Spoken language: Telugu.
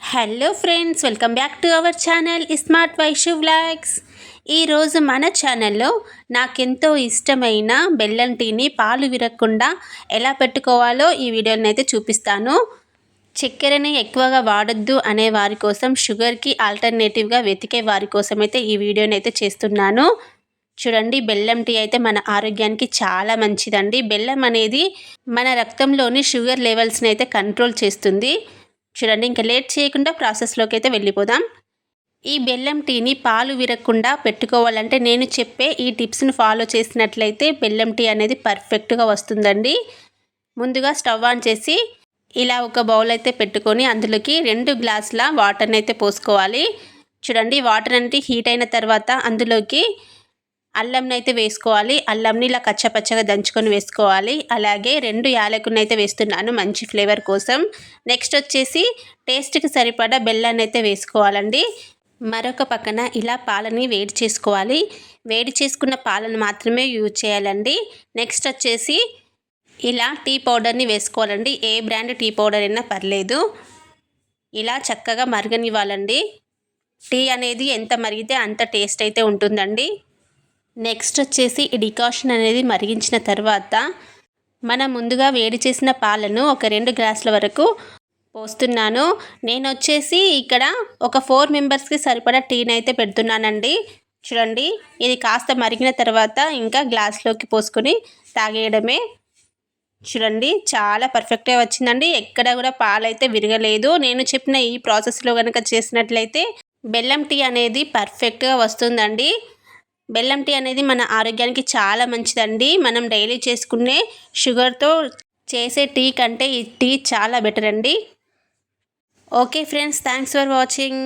Hello friends welcome back to our channel smart Vaishu vlogs ఈరోజు మన ఛానల్లో నాకెంతో ఇష్టమైన బెల్లం టీని పాలు విరగకుండా ఎలా పెట్టుకోవాలో ఈ వీడియోని అయితే చూపిస్తాను. చక్కెరని ఎక్కువగా వాడొద్దు అనే వారి కోసం షుగర్కి ఆల్టర్నేటివ్గా వెతికే వారి కోసం అయితే ఈ వీడియోని అయితే చేస్తున్నాను. చూడండి బెల్లం టీ అయితే మన ఆరోగ్యానికి చాలా మంచిదండి. బెల్లం అనేది మన రక్తంలోని షుగర్ లెవెల్స్ని అయితే కంట్రోల్ చేస్తుంది. చూడండి ఇంకా లేట్ చేయకుండా ప్రాసెస్లోకి అయితే వెళ్ళిపోదాం. ఈ బెల్లం టీని పాలు విరగకుండా పెట్టుకోవాలంటే నేను చెప్పే ఈ టిప్స్ని ఫాలో చేసినట్లయితే బెల్లం టీ అనేది పర్ఫెక్ట్గా వస్తుందండి. ముందుగా స్టవ్ ఆన్ చేసి ఇలా ఒక బౌల్ అయితే పెట్టుకొని అందులోకి రెండు గ్లాసుల వాటర్ని అయితే పోసుకోవాలి. చూడండి వాటర్ అనేది హీట్ అయిన తర్వాత అందులోకి అల్లంని అయితే వేసుకోవాలి. అల్లంని ఇలా కచ్చపచ్చగా దంచుకొని వేసుకోవాలి. అలాగే రెండు యాలకుని అయితే వేస్తున్నాను మంచి ఫ్లేవర్ కోసం. నెక్స్ట్ వచ్చేసి టేస్ట్కి సరిపడా బెల్లాన్ని అయితే వేసుకోవాలండి. మరొక పక్కన ఇలా పాలని వేడి చేసుకోవాలి. వేడి చేసుకున్న పాలను మాత్రమే యూజ్ చేయాలండి. నెక్స్ట్ వచ్చేసి ఇలా టీ పౌడర్ని వేసుకోవాలండి. ఏ బ్రాండ్ టీ పౌడర్ అయినా పర్లేదు. ఇలా చక్కగా మరగనివ్వాలండి. టీ అనేది ఎంత మరిగితే అంత టేస్ట్ అయితే ఉంటుందండి. నెక్స్ట్ వచ్చేసి ఈ డికాషన్ అనేది మరిగించిన తర్వాత మనం ముందుగా వేడి చేసిన పాలను ఒక రెండు గ్లాసుల వరకు పోస్తున్నాను. నేను వచ్చేసి ఇక్కడ ఒక ఫోర్ మెంబర్స్కి సరిపడా టీని అయితే పెడుతున్నానండి. చూడండి ఇది కాస్త మరిగిన తర్వాత ఇంకా గ్లాస్లోకి పోసుకొని తాగేయడమే. చూడండి చాలా పర్ఫెక్ట్గా వచ్చిందండి. ఎక్కడ కూడా పాలైతే విరగలేదు. నేను చెప్పిన ఈ ప్రాసెస్లో కనుక చేసినట్లయితే బెల్లం టీ అనేది పర్ఫెక్ట్గా వస్తుందండి. బెల్లం టీ అనేది మన ఆరోగ్యానికి చాలా మంచిదండి. మనం డైలీ చేసుకునే షుగర్తో చేసే టీ కంటే ఈ టీ చాలా బెటర్ అండి okay friends thanks for watching.